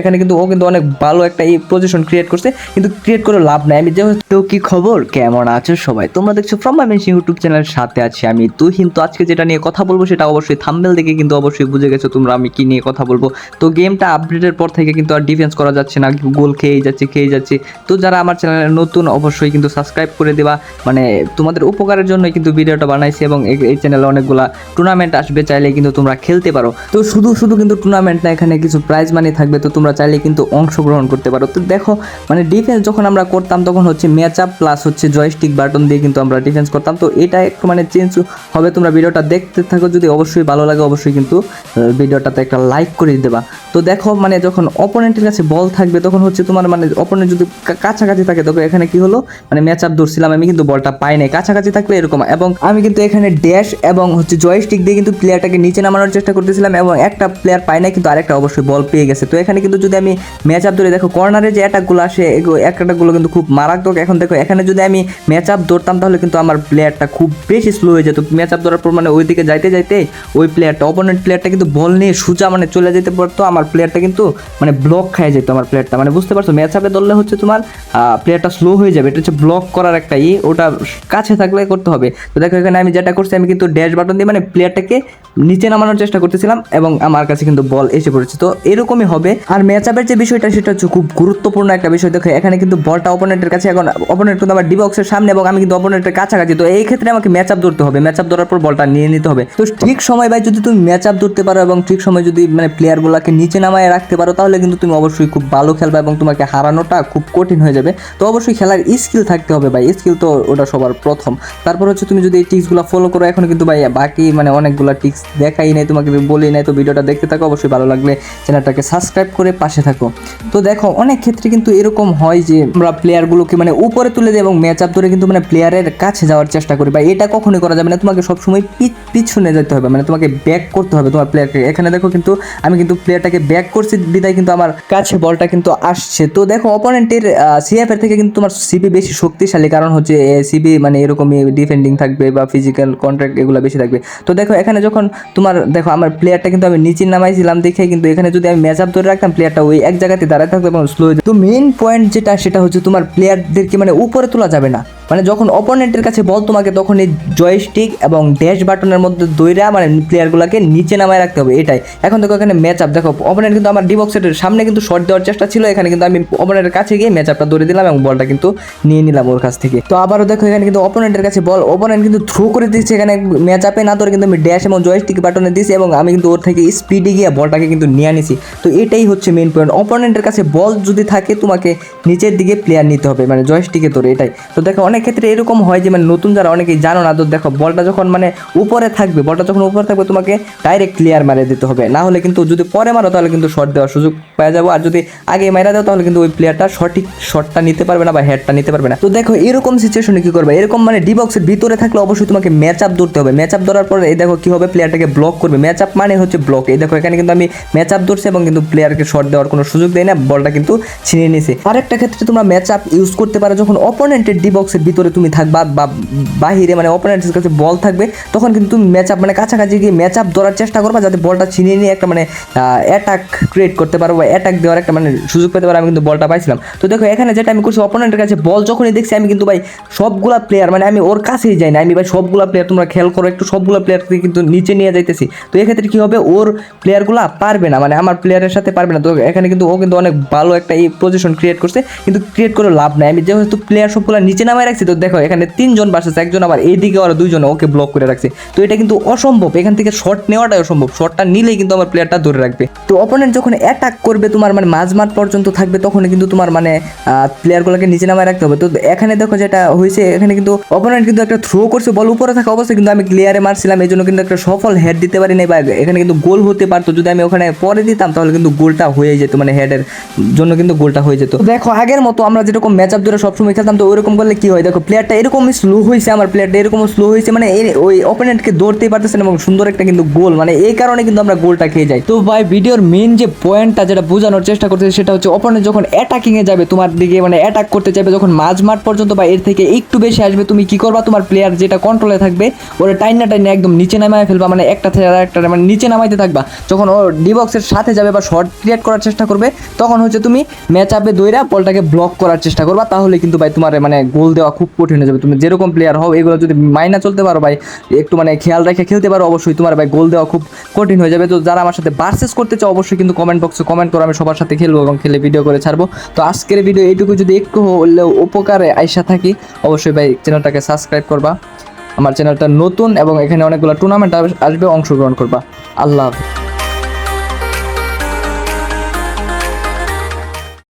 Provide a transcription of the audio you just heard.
এখানে কিন্তু ও কিন্তু অনেক ভালো একটা এই পজিশন ক্রিয়েট করছে, কিন্তু ক্রিয়েট করে লাভ নাই। আমি তো কি খবর? কেমন আছো সবাই? তোমরা দেখছ ফ্রম মাই মেশিন ইউটিউব চ্যানেলের সাথে আছি আমি তুই কিন্তু আজকে যেটা নিয়ে কথা বলব সেটা অবশ্যই থাম্বেল দেখে কিন্তু অবশ্যই বুঝে গেছো তোমরা আমি কি নিয়ে কথা বলব। তো গেমটা আপডেটের পর থেকে কিন্তু আর ডিফেন্স করা যাচ্ছে না, গোল খেয়ে যাচ্ছে খেয়ে যাচ্ছে। তো যারা আমার চ্যানেলে নতুন, অবশ্যই কিন্তু সাবস্ক্রাইব করে দেবা। মানে তোমাদের উপকারের জন্যই কিন্তু ভিডিওটা বানাইছি এবং এই চ্যানেলে অনেকগুলা টুর্নামেন্ট আসবে, চাইলে কিন্তু তোমরা খেলতে পারো। তো শুধু শুধু কিন্তু টুর্নামেন্ট না, এখানে কিছু প্রাইজ মানি থাকবে। তো তোমরা চাইলে কিন্তু অংশগ্রহণ করতে পারো। তো দেখো মানে ডিফেন্স যখন আমরা করতাম তখন হচ্ছে ম্যাচ আপ প্লাস হচ্ছে জয়স্টিক বাটন দিয়ে কিন্তু আমরা ডিফেন্স করতাম। তো এটা একটু মানে চেঞ্জ হবে, তোমরা ভিডিওটা দেখতে থাকো। যদি অবশ্যই ভালো লাগে, অবশ্যই কিন্তু ভিডিওটাতে একটা লাইক করে দেবা। তো দেখো মানে যখন অপোনেন্টের কাছে বল থাকবে, তখন হচ্ছে তোমার মানে অপোনেন্ট যদি কাছাকাছি থাকে তবে এখানে কি হলো? মানে ম্যাচ আপ ধরছিলাম, আমি কিন্তু বলটা পাই নাই। কাছাকাছি থাকলে এরকম এবং আমি কিন্তু এখানে ড্যাশ এবং হচ্ছে জয়স্টিক দিয়ে কিন্তু প্লেয়ারটাকে নিচে নামানোর চেষ্টা করতেছিলাম এবং একটা প্লেয়ার পাই নাই, কিন্তু আরেকটা অবশ্যই বল পেয়ে গেছে। তো এখানে কিন্তু যদি আমি ম্যাচ আপ ধরে, দেখো কর্নারে যে অ্যাটাকগুলো আসে অ্যাটাকগুলো কিন্তু খুব মারাত্মক। এখন দেখো, এখানে যদি আমি ম্যাচ আপ ধরতাম, তাহলে কিন্তু আমার প্লেয়ারটা খুব বেশি স্লো হয়ে যেত। ম্যাচ আপ ধরার পর মানে ওই দিকে যাইতে যাইতে ওই প্লেয়ারটা অপোনেন্ট প্লেয়ারটা কিন্তু বল নিয়ে সোজা মানে চলে যেতে পারতো। আমার প্লেয়ারটা কিন্তু মানে ব্লক খাই যেত আমার প্লেয়ারটা মানে বুঝতে পারছ ম্যাচ আপে ধরলে হচ্ছে তোমার প্লেয়ারটা স্লো হয়ে যাবে। এটা হচ্ছে ব্লক করার একটা ই, ওটা কাছে থাকলে করতে হবে। তো দেখো, এখানে আমি যেটা করছি, আমি কিন্তু ড্যাশ বাটন দিয়ে মানে প্লেয়ারটাকে নিচে নামানোর চেষ্টা করতেছিলাম এবং আমার কাছে কিন্তু বল এসে পড়েছে। তো এরকমই হবে। আর ম্যাচ আপের যে বিষয়টা, সেটা হচ্ছে খুব গুরুত্বপূর্ণ একটা বিষয়। দেখো, এখানে কিন্তু বলটা অপোনেন্টের কাছে এখন অপোনেন্ট কিন্তু আমার ডিবক্সের সামনে এবং আমি কিন্তু অপোনেন্টের কাছাকাছি। তো এই ক্ষেত্রে আমাকে ম্যাচ আপ ধরতে হবে। ম্যাচ আপ ধরার পর বলটা নিয়ে নিতে হবে। তো ঠিক সময় ভাই, যদি তুমি ম্যাচ আপ ধরতে পারো এবং ঠিক সময় যদি মানে প্লেয়ারগুলোকে নিচে নামায় রাখতে পারো, তাহলে কিন্তু তুমি অবশ্যই খুব ভালো খেলবে এবং তোমাকে হারানোটা খুব কঠিন হয়ে যাবে। তো অবশ্যই খেলার স্কিল থাকতে হবে ভাই স্কিল তো ওটা সবার প্রথম। তারপর হচ্ছে তুমি যদি এই টিক্সগুলো ফলো করো, এখন কিন্তু ভাই বাকি মানে অনেকগুলো টিক্স দেখাই নাই, তোমাকে বলি নাই, তো ভিডিওটা দেখতে থাকো, অবশ্যই ভালো লাগলে চ্যানেলটাকে সাবস্ক্রাইব করে পাশে থাকো। তো দেখো, অনেক ক্ষেত্রে কিন্তু এরকম হয় যে আমরা প্লেয়ারগুলোকে মানে উপরে তুলে দিই এবং ম্যাচ আপ ধরে কিন্তু মানে প্লেয়ারের কাছে যাওয়ার চেষ্টা করি। বা এটা কখনোই করা যাবে না, তোমাকে সবসময় পিছনে যেতে হবে মানে তোমাকে ব্যাক করতে হবে তোমার প্লেয়ারকে এখানে দেখো কিন্তু আমি কিন্তু প্লেয়ারটাকে ব্যাক করছি বিদায়, কিন্তু আমার কাছে বলটা কিন্তু আসছে। তো দেখো অপোনেন্টের সিএফ এর থেকে কিন্তু তোমার সিবি বেশি শক্তিশালী, কারণ হচ্ছে সিবি মানে এরকমই ডিফেন্ডিং থাকবে বা ফিজিক্যাল কন্ট্রাক্ট এগুলো বেশি থাকবে। তো দেখো, এখানে যখন তোমার, দেখো, আমার প্লেয়ারটা কিন্তু আমি নিচে নামাইছিলাম দেখে, কিন্তু এখানে যদি আমি ম্যাচ আপ ধরে রাখতাম প্লেয়ারটা ওই এক জায়গাতে দাঁড়ায় থাকতো এবং স্লো হয়ে। তো মেইন পয়েন্ট যেটা, সেটা হচ্ছে তোমার প্লেয়ারদেরকে মানে উপরে তোলা যাবে না। মানে যখন অপোনেন্টের কাছে বল তোমাকে, তখন এই জয়স্টিক এবং ড্যাশ বাটনের মধ্যে দইরা মানে প্লেয়ারগুলোকে নিচে নামায় রাখতে হবে, এটাই। এখন দেখো এখানে ম্যাচ আপ দেখো অপোনেন্ট কিন্তু আমার ডিবক্সের সামনে কিন্তু শট দেওয়ার চেষ্টা ছিল, এখানে কিন্তু আমি অপোনেন্টের কাছে গিয়ে ম্যাচ আপটা ধরে দিলাম এবং বলটা কিন্তু নিয়ে নিলাম ওর কাছ থেকে। তো আবারও দেখো এখানে কিন্তু অপোনেন্টের কাছে বল অপোনেন্ট কিন্তু থ্রো করে দিচ্ছে এখানে ম্যাচ আপে না ধরে কিন্তু আমি ড্যাশ এবং জয়স্টিক বাটনে দিয়েছি এবং আমি কিন্তু ওর থেকে স্পিডে গিয়ে বলটাকে কিন্তু নিয়ে আনিছি। তো এটাই হচ্ছে মেন পয়েন্ট অপোনেন্টের কাছে বল যদি থাকে, তোমাকে নিচের দিকে প্লেয়ার নিতে হবে মানে জয়স্টিকে ধরে, এটাই। তো দেখো অনেক ক্ষেত্রে এরকম হয় যে মানে নতুন যারা অনেকেই জানো না, তো দেখো, বলটা যখন মানে উপরে থাকবে, বলটা যখন উপরে থাকবে, তোমাকে ডাইরেক্ট ক্লিয়ার মারে দিতে হবে। না হলে কিন্তু যদি পরে মারো, তাহলে কিন্তু শট দেওয়ার সুযোগ পেয়ে যাব। আর যদি আগে মারা দাও, তাহলে কিন্তু ওই প্লেয়ারটা সঠিক শটটা নিতে পারবে না বা হেডটা নিতে পারবে না। তো দেখো, এরকম সিচুয়েশনে কি করবে? এরকম মানে ডি বক্সের ভিতরে থাকলে অবশ্যই তোমাকে ম্যাচ আপ ধরতে হবে। ম্যাচ আপ ধরার পরে এই দেখো কি হবে? প্লেয়ারটাকে ব্লক করবে। ম্যাচ আপ মানে হচ্ছে ব্লক এই দেখো, এখানে কিন্তু আমি ম্যাচ আপ ধরছি এবং কিন্তু প্লেয়ারকে শট দেওয়ার কোনো সুযোগ দেয় না। বলটা কিন্তু ছিনিয়ে নিয়েছে। আরেকটা ক্ষেত্রে তোমরা ম্যাচ আপ ইউজ করতে পারো যখন অপোনেন্টের ডি বক্সের ভিতরে তুমি থাকবা বা বাহিরে মানে অপোনেন্টের কাছে বল থাকবে, তখন কিন্তু তুমি ম্যাচ আপ মানে কাছাকাছি গিয়ে ম্যাচ আপ ধরার চেষ্টা করবা যাতে বলটা ছিনিয়ে নিয়ে একটা মানে অ্যাটাক ক্রিয়েট করতে পারো বা অ্যাটাক দেওয়ার একটা মানে সুযোগ পেতে পারো, আমি কিন্তু বলটা পাইছিলাম। তো দেখো এখানে যেটা আমি করছি অপোনেন্টের কাছে বল যখনই দেখছি, আমি কিন্তু ভাই সবগুলা প্লেয়ার মানে আমি ওর কাছেই যাই না, আমি ভাই সবগুলা প্লেয়ার তোমরা খেয়াল করো, একটু সবগুলা প্লেয়ারকে কিন্তু নিচে নিয়ে যাইতেছি। তো এক্ষেত্রে কী হবে? ওর প্লেয়ারগুলা পারবে না মানে আমার প্লেয়ারের সাথে পারবে না। তো এখানে কিন্তু ও কিন্তু অনেক ভালো একটা এই পজিশন ক্রিয়েট করছে, কিন্তু ক্রিয়েট করে লাভ নাই। আমি যেহেতু প্লেয়ার সবগুলো নিচে নামায় রাখছি তো, দেখো, এখানে তিনজন বাসেছে একজন আবার এইদিকে ওরা দুইজন ওকে ব্লক করে রাখছে। তো এটা কিন্তু অসম্ভব, এখান থেকে শট নেওয়াটাই অসম্ভব। শটটা নিলেই কিন্তু আমার প্লেয়ারটা ধরে রাখবে। তো অপোনেন্ট যখন অ্যাটাক করবে, তোমার মানে মাঝ মাঝমাঠ পর্যন্ত থাকবে তখন কিন্তু তোমার মানে প্লেয়ারগুলোকে নিচে নামায় রাখতে হবে। তো এখানে দেখো যেটা হয়েছে, এখানে কিন্তু অপোনেন্ট কিন্তু একটা থ্রো করছে, বল উপরে থাকা অবস্থায় কিন্তু আমি ক্লিয়ারে মারছিলাম, এই জন্য কিন্তু একটা সফল হেড দিতে পারি নাই, বা এখানে কিন্তু গোল হতে পারতো। যদি আমি ওখানে পরে দিতাম, তাহলে কিন্তু গোলটা হয়ে যেত মানে হেডের জন্য কিন্তু গোলটা হয়ে যেত। দেখো, আগের মতো আমরা যেরকম ম্যাচ আপ ধরে সবসময় খেলতাম, তো ওইরকম করলে কি হয়? ভাই দেখো প্লেয়ারটা এরকম স্লো হয়েছে আমার প্লেয়ারটা এরকম স্লো হয়েছে মানে ওই অপোনেন্টকে ধরতেই পারতেছে না এবং সুন্দর একটা কিন্তু গোল মানে এই কারণে কিন্তু আমরা গোলটা খেয়ে যাই। তো ভাই ভিডিওর মেন যে পয়েন্টটা যেটা বোঝানোর চেষ্টা করতেছে সেটা হচ্ছে অপোনেন্ট যখন অ্যাটাকিং এ যাবে, তোমার দিকে মানে অ্যাটাক করতে চাইবে, যখন মাঝ মাঠ পর্যন্ত বা এর থেকে একটু বেশি আসবে, তুমি কি করবা? তোমার প্লেয়ার যেটা কন্ট্রোলে থাকবে, ওরা টাইনা টাইনা একদম নিচে নামায় ফেলবা মানে একটা থেকে একটা মানে নিচে নামাইতে থাকবা। যখন ও ডিবক্সের সাথে যাবে বা শর্ট ক্রিয়েট করার চেষ্টা করবে, তখন হচ্ছে তুমি ম্যাচ আপে দইরা বলটাকে ব্লক করার চেষ্টা করবা, তাহলে কিন্তু ভাই তোমার মানে গোল দেওয়া খুব কঠিন হয়ে যাবে। তুমি যেরকম প্লেয়ার হও, এগুলো যদি মাইনা চলতে পারো ভাই, একটু মানে খেয়াল রেখে খেলতে পারো, অবশ্যই তোমার ভাই গোল দেওয়া খুব কঠিন হয়ে যাবে। তো যারা আমার সাথে বার্সেস করতে চাও, অবশ্যই কিন্তু কমেন্ট বক্সে কমেন্ট করো, আমি সবার সাথে খেলব এবং খেলে ভিডিও করে ছাড়বো। তো আজকের ভিডিও এইটুকু যদি একটু হলেও উপকারে আইসা থাকি, অবশ্যই ভাই চ্যানেলটাকে সাবস্ক্রাইব করবা। আমার চ্যানেলটা নতুন এবং এখানে অনেকগুলো টুর্নামেন্ট আসবে, অংশগ্রহণ করবা। আল্লাহ হাফেজ।